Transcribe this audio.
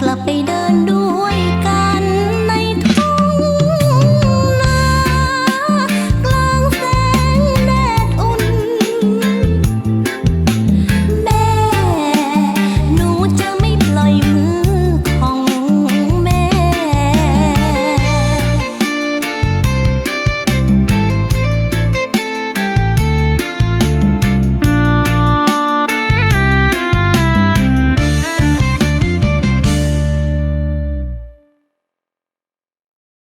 กลับไปเดินด